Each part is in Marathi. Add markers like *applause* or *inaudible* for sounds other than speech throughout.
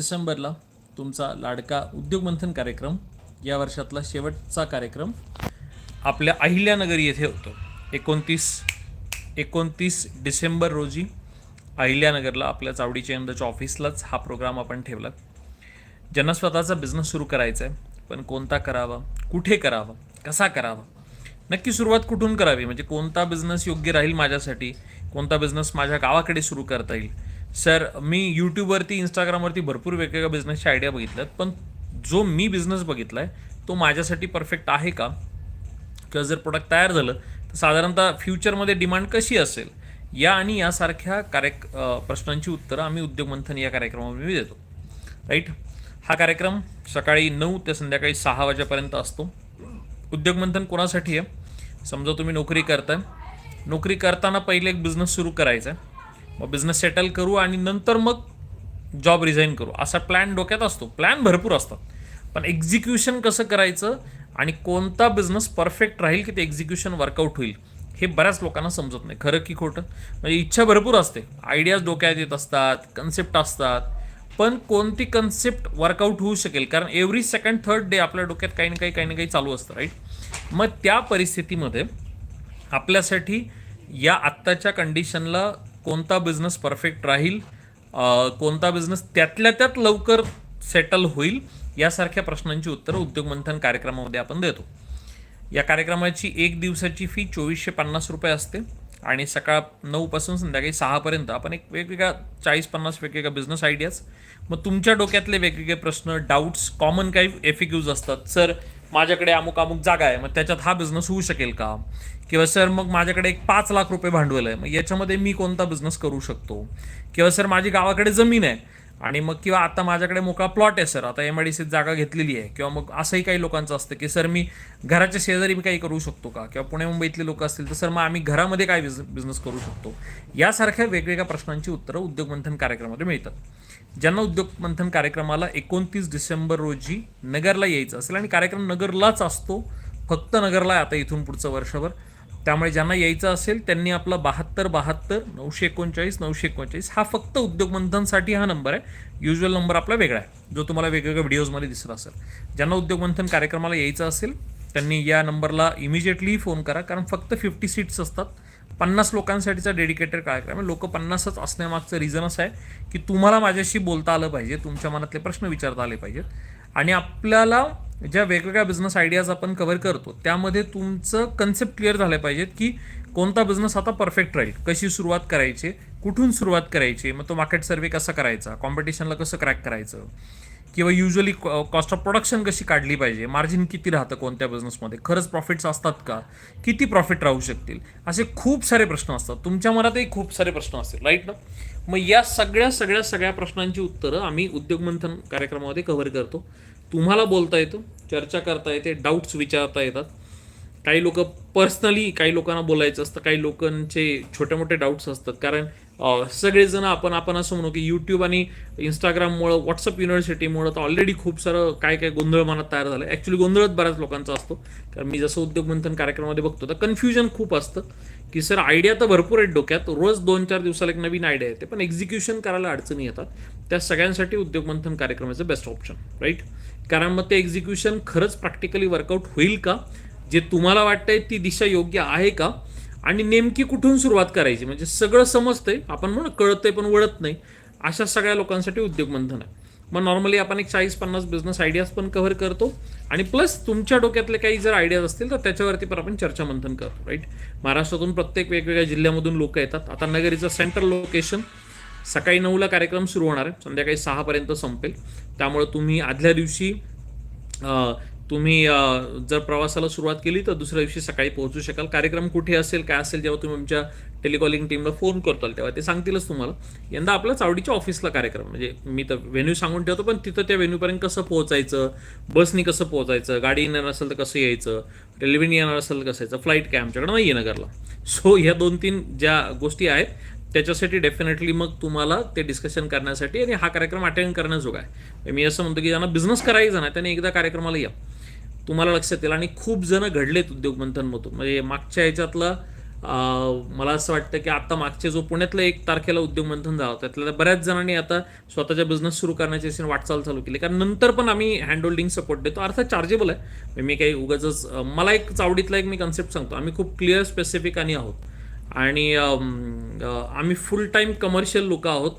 डिसेंबरला तुमचा लाडका उद्योग मंथन कार्यक्रम या वर्षातला शेवटचा कार्यक्रम आपल्या अहिल्यानगर येथे होतो. एकोणतीस एकोणतीस डिसेंबर रोजी अहिल्यानगरला आपल्या चावडीच्या यंदाच्या ऑफिसलाच हा प्रोग्राम आपण ठेवला ज्यांना स्वतःचा बिझनेस सुरू करायचा आहे पण कोणता करावा कुठे करावा कसा करावा नक्की सुरुवात कुठून करावी म्हणजे कोणता बिझनेस योग्य राहील माझ्यासाठी कोणता बिझनेस माझ्या गावाकडे सुरू करता येईल सर मी यूट्यूबवरती इंस्टाग्रामवरती भरपूर वेगवेगळ्या बिझनेसच्या आयडिया बघितल्यात पण जो मी बिझनेस बघितला आहे तो माझ्यासाठी परफेक्ट आहे का? किंवा जर प्रोडक्ट तयार झालं तर साधारणतः फ्युचरमध्ये डिमांड कशी असेल? या आणि यासारख्या कार्य प्रश्नांची उत्तरं आम्ही उद्योग मंथन या कार्यक्रमामध्ये मी देतो. राईट हा कार्यक्रम सकाळी नऊ ते संध्याकाळी सहा वाजेपर्यंत असतो. उद्योग मंथन कोणासाठी आहे? समजा तुम्ही नोकरी करताय. नोकरी करताना पहिले एक बिझनेस सुरू करायचा आहे मग बिझनेस सेटल करू आणि नंतर मग जॉब रिझाईन करू. असा प्लॅन डोक्यात असतो. प्लॅन भरपूर असतात. पण एक्झिक्युशन कसं करायचं आणि कोणता बिझनेस परफेक्ट राहील की ते एक्झिक्युशन वर्कआउट होईल हे बऱ्याच लोकांना समजत नाही. खरं की खोटं? म्हणजे इच्छा भरपूर असते. आयडियाज डोक्यात येत असतात कन्सेप्ट असतात. पण कोणती कन्सेप्ट वर्कआउट होऊ शकेल? कारण एव्हरी सेकंड थर्ड डे आपल्या डोक्यात काही ना काही काही ना काही चालू असतं राईट मग त्या परिस्थितीमध्ये आपल्यासाठी या आत्ताच्या कंडिशनला कोणता बिझनेस परफेक्ट राहील कोणता बिझनेस त्यातल्या त्यात लवकर सेटल होईल यासारख्या प्रश्नांची उत्तरं उद्योग मंथन कार्यक्रमामध्ये आपण देतो. या कार्यक्रमाची एक दिवसाची फी चोवीसशे पन्नास रुपये असते आणि सकाळ नऊपासून संध्याकाळी सहापर्यंत आपण एक वेगवेगळ्या चाळीस पन्नास वेगवेगळ्या बिझनेस आयडियाज मग तुमच्या डोक्यातले वेगवेगळे प्रश्न डाऊट्स कॉमन काही एफिक्यूज असतात. सर माझ्याकडे अमुक अमुक जागा आहे मग त्याच्यात हा बिझनेस होऊ शकेल का? किंवा सर मग माझ्याकडे एक पाच लाख रुपये भांडवल आहे मग याच्यामध्ये मी कोणता बिझनेस करू शकतो? किंवा सर माझी गावाकडे जमीन आहे आणि मग किंवा आता माझ्याकडे मोकळा प्लॉट आहे सर आता एम आय डी सीत जागा घेतलेली आहे. किंवा मग असंही काही लोकांचं असतं की सर मी घराच्या शेजारी मी काही करू शकतो का? किंवा पुणे मुंबईतले लोक असतील तर सर मग आम्ही घरामध्ये काय बिझनेस करू शकतो? यासारख्या वेगवेगळ्या प्रश्नांची उत्तरं उद्योगमंथन कार्यक्रमामध्ये मिळतात. ज्यांना उद्योगमंथन कार्यक्रमाला एकोणतीस डिसेंबर रोजी नगरला यायचं असेल आणि कार्यक्रम नगरलाच असतो फक्त नगरला आहे आता इथून पुढचं वर्षभर. त्यामुळे ज्यांना यायचं असेल त्यांनी आपला बहात्तर बहात्तर नऊशे एकोणचाळीस नऊशे एकोणचाळीस हा फक्त उद्योगमंथनसाठी हा नंबर आहे. युजल नंबर आपला वेगळा आहे जो तुम्हाला वेगवेगळ्या व्हिडिओजमध्ये दिसत असेल. ज्यांना उद्योगमंथन कार्यक्रमाला यायचं असेल त्यांनी या नंबरला इमिजिएटली फोन करा कारण फक्त फिफ्टी सीट्स असतात. पन्नास लोकांसाठीचा डेडिकेटेड कार्यक्रम आहे. लोक पन्नासच असण्यामागचं रिझन असं आहे की तुम्हाला माझ्याशी बोलता आलं पाहिजे तुमच्या मनातले प्रश्न विचारता आले पाहिजेत. आणि आपल्याला ज्या वेगवेगळ्या बिझनेस आयडियाज आपण कव्हर करतो त्यामध्ये तुमचं कन्सेप्ट क्लिअर झालं पाहिजेत की कोणता बिझनेस आता परफेक्ट राहील कशी सुरुवात करायची कुठून सुरुवात करायची मग तो मार्केट सर्वे कसा करायचा कॉम्पिटिशनला कसं क्रॅक करायचं किंवा युजली कॉस्ट ऑफ प्रोडक्शन कशी काढली पाहिजे मार्जिन किती राहतं कोणत्या बिझनेसमध्ये खरंच प्रॉफिट्स असतात का किती प्रॉफिट राहू शकतील असे खूप सारे प्रश्न असतात. तुमच्या मनातही खूप सारे प्रश्न असतील राईट ना? मग या सगळ्या सगळ्या सगळ्या प्रश्नांची उत्तरं आम्ही उद्योग मंथन कार्यक्रमामध्ये कव्हर करतो. तुम्हाला बोलता येतं चर्चा करता येते डाऊट्स विचारता येतात. काही लोक पर्सनली काही लोकांना बोलायचं असतं काही लोकांचे छोटे मोठे डाऊट्स असतात. कारण सगळेजण आपण आपण असं म्हणू की यूट्यूब आणि इंस्टाग्राममुळं व्हॉट्सअप युनिव्हर्सिटीमुळं तर ऑलरेडी खूप सारं काय काय गोंधळ मनात तयार झालं. ॲक्च्युली गोंधळच बऱ्याच लोकांचा असतो. कारण मी जसं उद्योग मंथन कार्यक्रमामध्ये बघतो तर कन्फ्युजन खूप असतं. की सर आयडिया तर भरपूर आहेत डोक्यात. रोज दोन चार दिवसाला एक नवीन आयडिया येते. पण एक्झिक्युशन करायला अडचणी येतात. त्या सगळ्यांसाठी उद्योग मंथन कार्यक्रमाचं बेस्ट ऑप्शन राईट कारण मग ते एक्झिक्युशन खरंच प्रॅक्टिकली वर्कआउट होईल का? जे तुम्हाला वाटतंय ती दिशा योग्य आहे का? आणि नेमकी कुठून सुरुवात करायची? म्हणजे सगळं समजतंय आपण म्हणून कळतंय पण वळत नाही. अशा सगळ्या लोकांसाठी उद्योग बंधन आहे. मग नॉर्मली आपण एक चाळीस पन्नास बिझनेस आयडियाज पण कव्हर करतो. आणि प्लस तुमच्या डोक्यातले काही जर आयडियाज असतील तर त्याच्यावरती पण आपण चर्चा मंथन करतो राईट महाराष्ट्रातून प्रत्येक वेगवेगळ्या जिल्ह्यामधून लोक येतात. आता नगरीचं सेंट्रल लोकेशन सकाळी नऊला कार्यक्रम सुरू होणार आहे. संध्याकाळी सहापर्यंत संपेल. त्यामुळे तुम्ही आदल्या दिवशी तुम्ही जर प्रवासाला सुरुवात केली तर दुसऱ्या दिवशी सकाळी पोहोचू शकाल. कार्यक्रम कुठे असेल काय असेल जेव्हा तुम्ही तुमच्या टेलिकॉलिंग टीमला फोन करताल तेव्हा ते सांगतीलच तुम्हाला. यंदा आपल्या चावडीच्या ऑफिसला कार्यक्रम म्हणजे मी तर व्हेन्यू सांगून ठेवतो पण तिथं त्या व्हेन्यूपर्यंत कसं पोहोचायचं बसनी कसं पोहोचायचं गाडी येणार असेल तर कसं यायचं रेल्वेने येणार असेल तर कसं यायचं फ्लाईट काय आमच्याकडे नाही आहे नगरला. सो ह्या दोन तीन ज्या गोष्टी आहेत त्याच्यासाठी डेफिनेटली मग तुम्हाला ते डिस्कशन करण्यासाठी आणि हा कार्यक्रम अटेंड करण्याजोगा आहे. म्हणजे मी असं म्हणतो की ज्यांना बिझनेस करायचा ना त्यांनी एकदा कार्यक्रमाला या. तुम्हाला लक्षात येईल. आणि खूप जण घडलेत उद्योगमंथनमधून. म्हणजे मागच्या ह्याच्यातला मला असं वाटतं की आता मागचे जो पुण्यातलं एक तारखेला उद्योग मंथन झालं होतं त्यातल्या बऱ्याच जणांनी आता स्वतःच्या बिझनेस सुरू करण्याची अशी वाटचाल चालू केली. कारण नंतर पण आम्ही हँड होल्डिंग सपोर्ट देतो. अर्थात चार्जेबल आहे. म्हणजे मी काही उगाच मला एक चावडीतला एक मी कन्सेप्ट सांगतो. आम्ही खूप क्लिअर स्पेसिफिक आणि आहोत. आणि आम्ही फुल टाईम कमर्शियल लोक आहोत.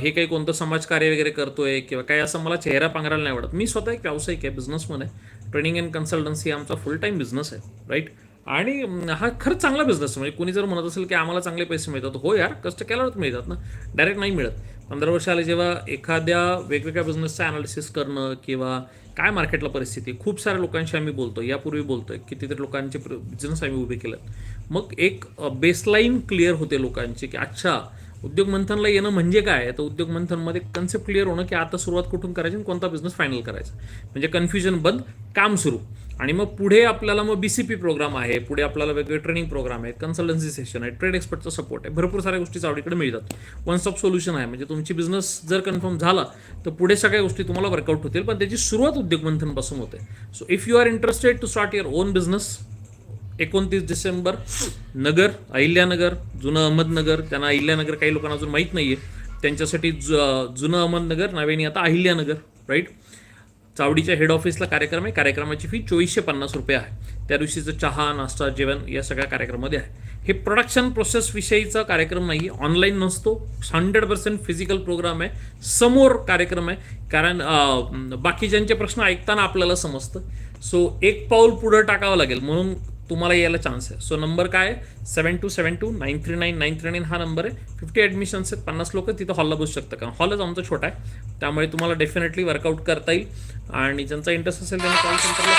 हे काही कोणतं समाजकार्य वगैरे करतोय किंवा काही असं मला चेहरा पांघरायला नाही आवडत. मी स्वतः एक व्यावसायिक आहे बिझनेसमन आहे. ट्रेनिंग अँड कन्सल्टन्सी आमचा फुल टाईम बिझनेस आहे राईट आणि हा खरंच चांगला बिझनेस म्हणजे कोणी जर म्हणत असेल की आम्हाला चांगले पैसे मिळतात हो यार कष्ट केल्यावरच मिळतात ना. डायरेक्ट नाही मिळत. पंधरा वर्ष आले जेव्हा एखाद्या वेगवेगळ्या बिझनेसचं अनालिसिस करणं किंवा काय मार्केटला परिस्थिती खूप साऱ्या लोकांशी आम्ही बोलतो यापूर्वी बोलतोय. कितीतरी लोकांचे बिझनेस आम्ही उभे केलेत. मग एक बेसलाईन क्लिअर होते लोकांची की अच्छा उद्योग मंथनला येणं म्हणजे काय? तर उद्योग मंथनमध्ये कन्सेप्ट क्लिअर होणं की आता सुरुवात कुठून करायची आणि कोणता बिझनेस फायनल करायचा. म्हणजे कन्फ्युजन बंद काम सुरू. आणि मग पुढे आपल्याला मग बी सी पी प्रोग्राम आहे पुढे आपल्याला वेगवेगळे ट्रेनिंग प्रोग्राम आहेत कन्सल्टन्सी सेशन आहे ट्रेड एक्सपर्टचा सपोर्ट आहे भरपूर साऱ्या गोष्टी चावडीकडे मिळतात. वन स्टॉप सोल्युशन आहे. म्हणजे तुमची बिझनेस जर कन्फर्म झाला तर पुढे सगळ्या गोष्टी तुम्हाला वर्कआउट होतील पण त्याची सुरुवात उद्योग मंथनपासून होते. So if you are interested to start your own business एकोणतीस डिसेंबर नगर अहिल्यानगर जुनं अहमदनगर त्यांना अहिल्यानगर काही लोकांना अजून माहीत नाही आहे त्यांच्यासाठी जु जुनं अहमदनगर नव्याने आता अहिल्यानगर राईट चावडीच्या हेड ऑफिसला कार्यक्रम आहे. कार्यक्रमाची फी चोवीसशे पन्नास रुपये आहे. त्या दिवशीचं चहा नाश्ता जेवण या सगळ्या कार्यक्रमामध्ये आहे. हे प्रोडक्शन प्रोसेस विषयीचा कार्यक्रम नाही ऑनलाईन नसतो. हंड्रेड पर्सेंट फिजिकल प्रोग्राम आहे. समोर कार्यक्रम आहे. कारण बाकीच्यांचे प्रश्न ऐकताना आपल्याला समजतं. सो एक पाऊल पुढं टाकावं लागेल. म्हणून तुम्हाला यायला चान्स आहे. सो नंबर काय आहे? Seven two seven two nine three nine nine three nine हा नंबर आहे. फिफ्टी ॲडमिशन्स आहेत पन्नास लोक तिथं हॉलला बसू शकतात कारण हॉलच आमचा छोटा आहे. त्यामुळे तुम्हाला डेफिनेटली वर्कआउट करता येईल. आणि ज्यांचा इंटरेस्ट असेल त्यांना कॉल सेंटरला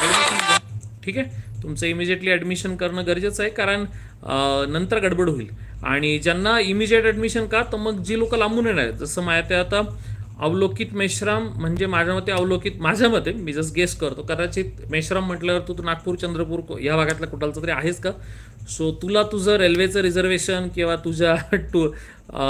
ॲडमिशन घ्या. ठीक आहे? तुमचं इमिजिएटली ॲडमिशन करणं गरजेचं आहे कारण नंतर गडबड होईल. आणि ज्यांना इमिजिएट ॲडमिशन का तर मग जी लोक लांबून येणार आहेत जसं माझ्या ते आता अवलोकित मेश्राम म्हणजे माझ्या मते अवलोकित माझ्या मते मी जस्ट गेस करतो. कदाचित मेश्राम म्हटल्यावर तू नागपूर चंद्रपूर या भागातला कुठालचा तरी आहेस का? सो तुला तुझं रेल्वेचं रिझर्वेशन किंवा तुझ्या *laughs* टू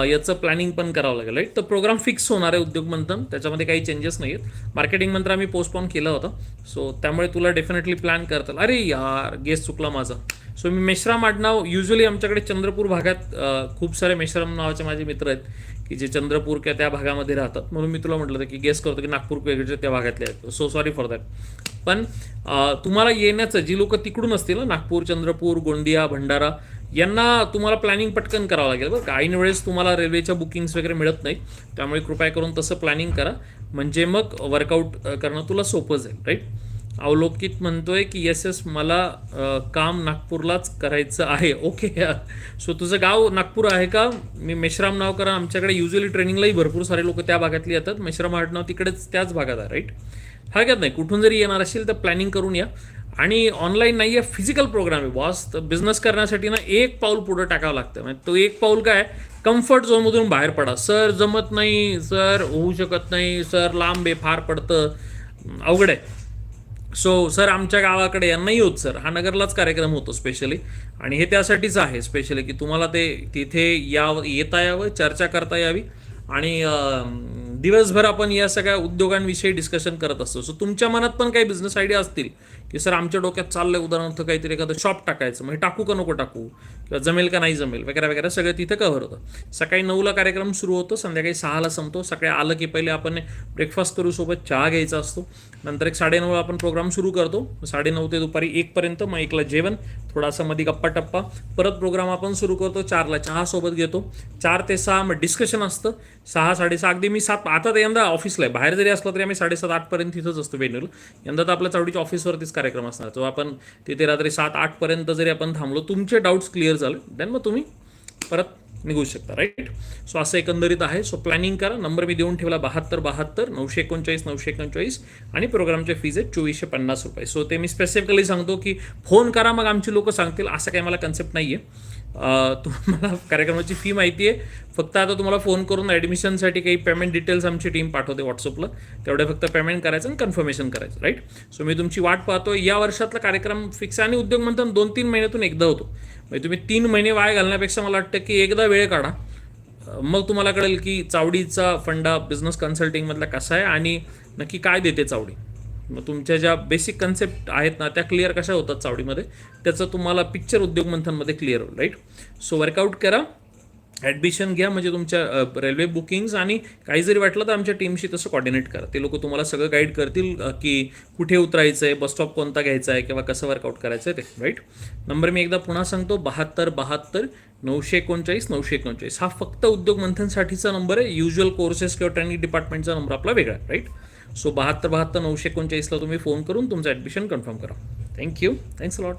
याचं प्लॅनिंग पण करावं लागेल राईट तर प्रोग्राम फिक्स होणार आहे उद्योग मंथन त्याच्यामध्ये काही चेंजेस नाही आहेत मार्केटिंग मंत्र आम्ही पोस्टपोन केलं होतं. सो त्यामुळे तुला डेफिनेटली प्लॅन करता अरे यार गेस चुकला माझा. सो मी मेश्राम आडनाव युजली आमच्याकडे चंद्रपूर भागात खूप सारे मेश्राम नावाचे माझे मित्र आहेत. की जे चंद्रपूर किंवा त्या भागामध्ये राहतात. म्हणून मी तुला म्हटलं होतं की गेस करतो की नागपूर वगैरे त्या भागातले आहेत. सो सॉरी फॉर दॅट पण तुम्हाला येण्याचं जी लोक तिकडून असतील ना नागपूर चंद्रपूर गोंदिया भंडारा यांना तुम्हाला प्लॅनिंग पटकन करावं लागेल बरं काही वेळेस तुम्हाला रेल्वेच्या बुकिंग्स वगैरे मिळत नाही त्यामुळे कृपया करून तसं प्लॅनिंग करा. म्हणजे मग वर्कआउट करणं तुला सोपं जाईल राईट अवलोकित म्हणतोय की येस येस मला अ, काम नागपूरलाच करायचं आहे. ओके सो तुझं गाव नागपूर आहे का? मी मेश्राम नाव करा. आमच्याकडे युजली ट्रेनिंगलाही भरपूर सारे लोक त्या भागातली येतात. मेश्राम नाव तिकडेच त्याच भागात आहे राईट हरकत नाही कुठून जरी येणार असेल तर प्लॅनिंग करून या. आणि ऑनलाईन नाही आहे फिजिकल प्रोग्राम आहे. बॉस तर बिझनेस करण्यासाठी ना एक पाऊल पुढं टाकावं लागतं. म्हणजे तो एक पाऊल काय? कम्फर्ट झोनमधून बाहेर पडा. सर जमत नाही सर होऊ शकत नाही सर लांब आहे फार पडतं. अवघड आहे. सो सर आमच्या गावाकडे यांनाही होत सर हा नगरलाच कार्यक्रम होतो स्पेशली आणि हे त्यासाठीच आहे स्पेशली की तुम्हाला ते तिथे यावं येता यावं चर्चा करता यावी. आणि दिवसभर आपण या सगळ्या उद्योगांविषयी डिस्कशन करत असतो. सो तुमच्या मनात पण काही बिझनेस आयडिया असतील की सर आमच्या डोक्यात चाललंय उदाहरणार्थ काहीतरी एखादं शॉप टाकायचं. म्हणजे टाकू का नको टाकू? किंवा जमेल का नाही जमेल? वगैरे वगैरे. सगळं तिथं कव्हर होतं. सकाळी नऊला कार्यक्रम सुरू होतो. संध्याकाळी सहाला संपतो. सकाळी आलं की पहिले आपण ब्रेकफास्ट करू सोबत चहा घ्यायचा असतो. नंतर एक साडेनऊला आपण प्रोग्राम सुरू करतो. साडेनऊ ते दुपारी एकपर्यंत मग एकला जेवण थोडासा मध्ये गप्पा टप्पा. परत प्रोग्राम आपण सुरू करतो चारला चहा सोबत घेतो. चार ते सहा मग डिस्कशन असतं. सहा साडेसहा अगदी मी सात आता तर यंदा ऑफिसला आहे. बाहेर जरी असलं तरी आम्ही साडेसात आठपर्यंत तिथंच असतो वेन्यूला यंदा तर आपल्या चावडीच्या ऑफिसवरतीच कार्यक्रम असणार. तो आपण तिथे रात्री सात आठपर्यंत जरी आपण थांबलो तुमचे डाऊट्स क्लिअर झाले. देन मग तुम्ही परत निघू शकता राईट सो असं एकंदरीत आहे. सो प्लॅनिंग करा. नंबर मी देऊन ठेवला बहात्तर बहात्तर नऊशे एकोणचाळीस नऊशे एकोणचाळीस आणि प्रोग्रामचे फीज आहे चोवीसशे पन्नास रुपये. सो ते मी स्पेसिफिकली सांगतो की फोन करा मग आमची लोक सांगतील. असं काही मला कन्सेप्ट नाही आहे तुम्हाला *laughs* कार्यक्रमाची फी माहिती आहे फक्त आता तुम्हाला फोन करून ॲडमिशनसाठी काही पेमेंट डिटेल्स आमची टीम पाठवते व्हॉट्सअपला तेवढे फक्त पेमेंट करायचं आणि कन्फर्मेशन करायचं राईट सो मी तुमची वाट पाहतो या वर्षातला कार्यक्रम फिक्स आहे आणि उद्योग मंथन दोन तीन महिन्यातून एकदा होतो. म्हणजे तुम्ही तीन महिने वाया घालण्यापेक्षा मला वाटतं की एकदा वेळ काढा. मग तुम्हाला कळेल की चावडीचा फंडा बिझनेस कन्सल्टिंगमधला कसा आहे आणि नक्की काय देते चावडी. मग तुमच्या ज्या बेसिक कन्सेप्ट आहेत ना त्या क्लिअर कशा होतात चावडीमध्ये? त्याचं तुम्हाला पिक्चर उद्योग मंथनमध्ये क्लिअर होईल राईट सो वर्कआउट करा ॲडमिशन घ्या म्हणजे तुमच्या रेल्वे बुकिंग्स आणि काही जरी वाटलं तर आमच्या टीमशी तसं कॉर्डिनेट करा. ते लोक तुम्हाला सगळं गाईड करतील की कुठे उतरायचं आहे बस स्टॉप कोणता घ्यायचा आहे किंवा कसं वर्कआउट करायचं आहे ते राईट नंबर मी एकदा पुन्हा सांगतो बहात्तर बहात्तर नऊशे एकोणचाळीस नऊशे एकोणचाळीस. हा फक्त उद्योग मंथनसाठीचा नंबर आहे. युज्युअल कोर्सेस किंवा ट्रेनिंग डिपार्टमेंटचा नंबर आपला वेगळा राईट सो बहात्तर बहात्तर नऊशे एकोणचाळीसला तुम्ही फोन करून तुमचं ॲडमिशन कन्फर्म करा. Thank you thanks lot